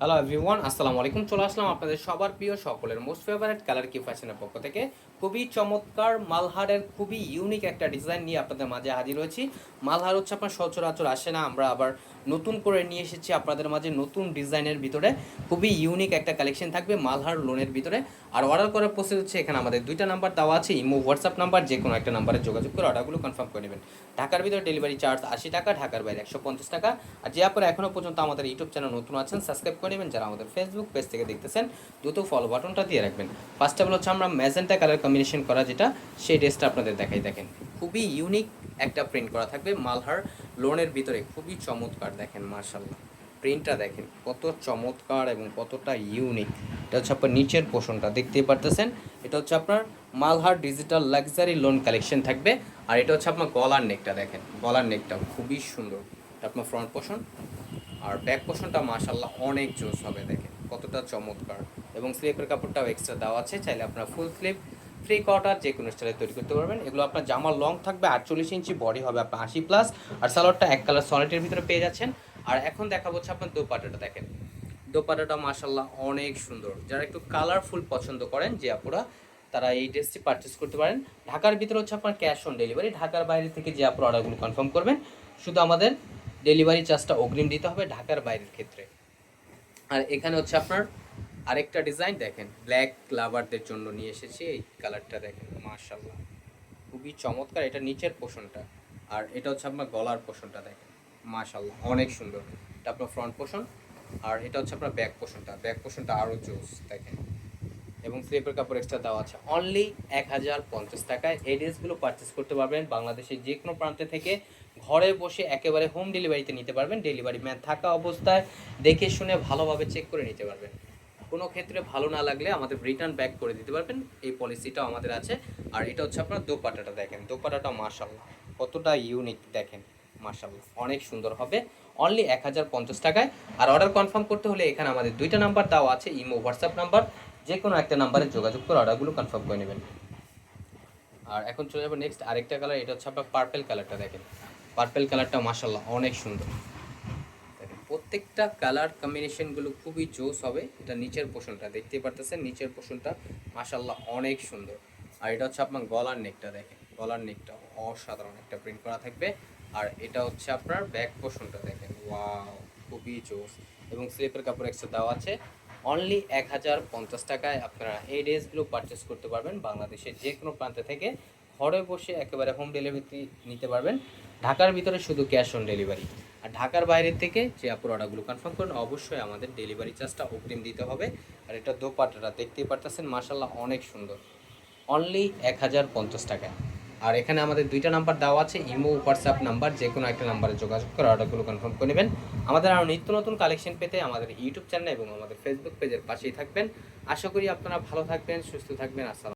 Hello everyone আসসালামু আলাইকুম চলে আসলাম আপনাদের সবার প্রিয় সকলের মোস্ট ফেভারিট কালার কি ফ্যাশনের পক্ষ থেকে। খুবই চমৎকার মালহারের খুবই ইউনিক একটা ডিজাইন নিয়ে আপনাদের মাঝে হাজির হয়েছি। মালহার হচ্ছে আপনার সচরাচর আসে না, আমরা আবার নতুন করে নিয়ে এসেছি আপনাদের মাঝে। নতুন ডিজাইনের ভিতরে খুবই ইউনিক একটা কালেকশন থাকবে মালহার লোনের ভিতরে। আর অর্ডার করার প্রসেস হচ্ছে এখানে আমাদের দুইটা নাম্বার দেওয়া আছে, ইমো হোয়াটসঅ্যাপ নাম্বার যে কোনো একটা নাম্বারে যোগাযোগ করে অর্ডারগুলো কনফার্ম করে নেবেন। ঢাকার ভিতরে ডেলিভারি চার্জ আশি টাকা, ঢাকার বাইরে একশো পঞ্চাশ টাকা। আর যে আপনারা এখনও পর্যন্ত আমাদের ইউটিউব চ্যানেল নতুন আছেন সাবস্ক্রাইব করে নেবেন। যারা আমাদের ফেসবুক পেজ থেকে দেখতেছেন, দ্রুত ফলো বাটনটা দিয়ে রাখবেন। ফার্স্ট অফ হচ্ছে আমরা ম্যাজেন্টা কালার কম্বিনেশন করা যেটা, সেই ড্রেসটা আপনাদের দেখাই দেখেন। খুবই ইউনিক একটা প্রিন্ট করা থাকবে। মালহার লোনের ভিতরে খুবই চমৎকার দেখেন মার্শাল্লাহ প্রিন্টটা দেখেন, কত চমৎকার এবং কতটা ইউনিক এটা হচ্ছে আপনার নিচের পোষণটা দেখতেই পারতেছেন? এটা হচ্ছে আপনার Malhar digital luxury lawn collection থাকবে। আর এটা হচ্ছে আপনার গলার নেকটা দেখেন, গলার নেকটা খুবই সুন্দর। এটা আপনার ফ্রন্ট পোষণ আর ব্যাক পোষণটা মাশাল্লাহ অনেক জোস হবে দেখেন, কতটা চমৎকার। এবং স্লিপের কাপড়টাও এক্সট্রা দেওয়া আছে, চাইলে আপনার ফুল স্লিপ থ্রি কোয়ার্টার যে কোনো স্টাইলে তৈরি করতে পারবেন। এগুলো আপনার জামার লং থাকবে, আটচল্লিশ ইঞ্চি বডি হবে আপনার আশি প্লাস আর সালোয়ারটা এক কালার সলিটের ভিতরে পেয়ে যাচ্ছেন। আর এখন দেখা হচ্ছে আপনার দোপাটাটা দেখেন। দোপাটাটা মাশাল্লাহ অনেক সুন্দর। যারা একটু কালারফুল পছন্দ করেন, যে আপুরা, তারা এই ড্রেসটি পারচেস করতে পারেন। ঢাকার ভিতরে হচ্ছে আপনার ক্যাশ অন ডেলিভারি ঢাকার বাইরে থেকে যে আপনার অর্ডারগুলো কনফার্ম করবেন, শুধু আমাদের ডেলিভারি চার্জটা অগ্রিম দিতে হবে ঢাকার বাইরের ক্ষেত্রে। আর এখানে হচ্ছে আপনার আরেকটা ডিজাইন দেখেন ব্ল্যাক লাভারদের জন্য নিয়ে এসেছি, এই কালারটা দেখেন মাশাল্লাহ খুবই চমৎকার, এটা নিচের পোষণটা আর এটা হচ্ছে আপনার গলার পোষণটা দেখেন মাশাল্লাহ অনেক সুন্দর। এটা আপনার ফ্রন্ট পোষণ আর এটা হচ্ছে আপনার ব্যাক পোষণটা ব্যাক পোষণটা আরও জোস, দেখেন। এবং স্লিপের কাপড় এক্সট্রা দেওয়া আছে অনলি এক হাজার পঞ্চাশ টাকায়। এই ড্রেসগুলো পারচেস করতে পারবেন বাংলাদেশের যে কোনো প্রান্তে থেকে। ঘরে বসে একেবারে হোম ডেলিভারিতে নিতে পারবেন ডেলিভারি ম্যান থাকা অবস্থায়। দেখে শুনে ভালোভাবে চেক করে নিতে পারবেন। কোনো ক্ষেত্রে ভালো না লাগলে আমাদের রিটার্ন ব্যাক করে দিতে পারবেন। এই পলিসিটাও আমাদের আছে। আর এটা হচ্ছে আপনার দোপাটাটা দেখেন। দোপাটাটা মাশাল্লাহ কতটা ইউনিক দেখেন। মাশাল্লাহ অনেক সুন্দর হবে। অনলি এক হাজার পঞ্চাশ টাকায়। আর অর্ডার কনফার্ম করতে হলে এখানে আমাদের দুইটা নাম্বার দেওয়া আছে। ইমো হোয়াটসঅ্যাপ নাম্বার যে কোনো একটা নাম্বারে যোগাযোগ করে অর্ডারগুলো কনফার্ম করে নেবেন। আর এখন চলে যাব নেক্সট আরেকটা কালার এটা হচ্ছে আপনার পার্পেল কালারটা দেখেন। পার্পেল কালারটা মাশাল্লাহ অনেক সুন্দর। প্রত্যেকটা কালার কম্বিনেশনগুলো খুবই জোস হবে। এটা নিচের পোষণটা দেখতেই পারতেছেন? নিচের পোষণটা মাশাল্লাহ অনেক সুন্দর। আর এটা হচ্ছে আপনার গলার নেকটা দেখেন। গলার নেকটা অসাধারণ একটা প্রিন্ট করা থাকবে। আর এটা হচ্ছে আপনার ব্যাক পোষণটা দেখেন। ওয়াও খুবই জোস। এবং স্লিপের কাপড় এক্সট্রা দেওয়া আছে। অনলি এক হাজার পঞ্চাশ টাকায় আপনারা এই ড্রেসগুলো পারচেস করতে পারবেন বাংলাদেশের যে কোনো প্রান্তে থেকে। ঘরে বসে একেবারে হোম ডেলিভারি নিতে পারবেন। ঢাকার ভিতরে শুধু ক্যাশ অন ডেলিভারি ঢাকার বাইরে থেকে যে আপনার অর্ডারগুলো কনফার্ম করেন, অবশ্যই আমাদের ডেলিভারি চার্জটা অগ্রিম দিতে হবে। আর এটা দোপাটাটা দেখতেই পারতেছেন মাসাল্লাহ অনেক সুন্দর। অনলি এক হাজার পঞ্চাশ টাকায় আর এখানে আমাদের দুইটা নাম্বার দেওয়া আছে, ইমো হোয়াটসঅ্যাপ নাম্বার যে কোনো একটা নাম্বারে যোগাযোগ করে অর্ডারগুলো কনফার্ম করে নেবেন। আমাদের আরও নিত্য নতুন কালেকশন পেতে আমাদের ইউটিউব চ্যানেল এবং আমাদের ফেসবুক পেজের পাশেই থাকবেন। আশা করি আপনারা ভালো থাকবেন, সুস্থ থাকবেন, আসসালাম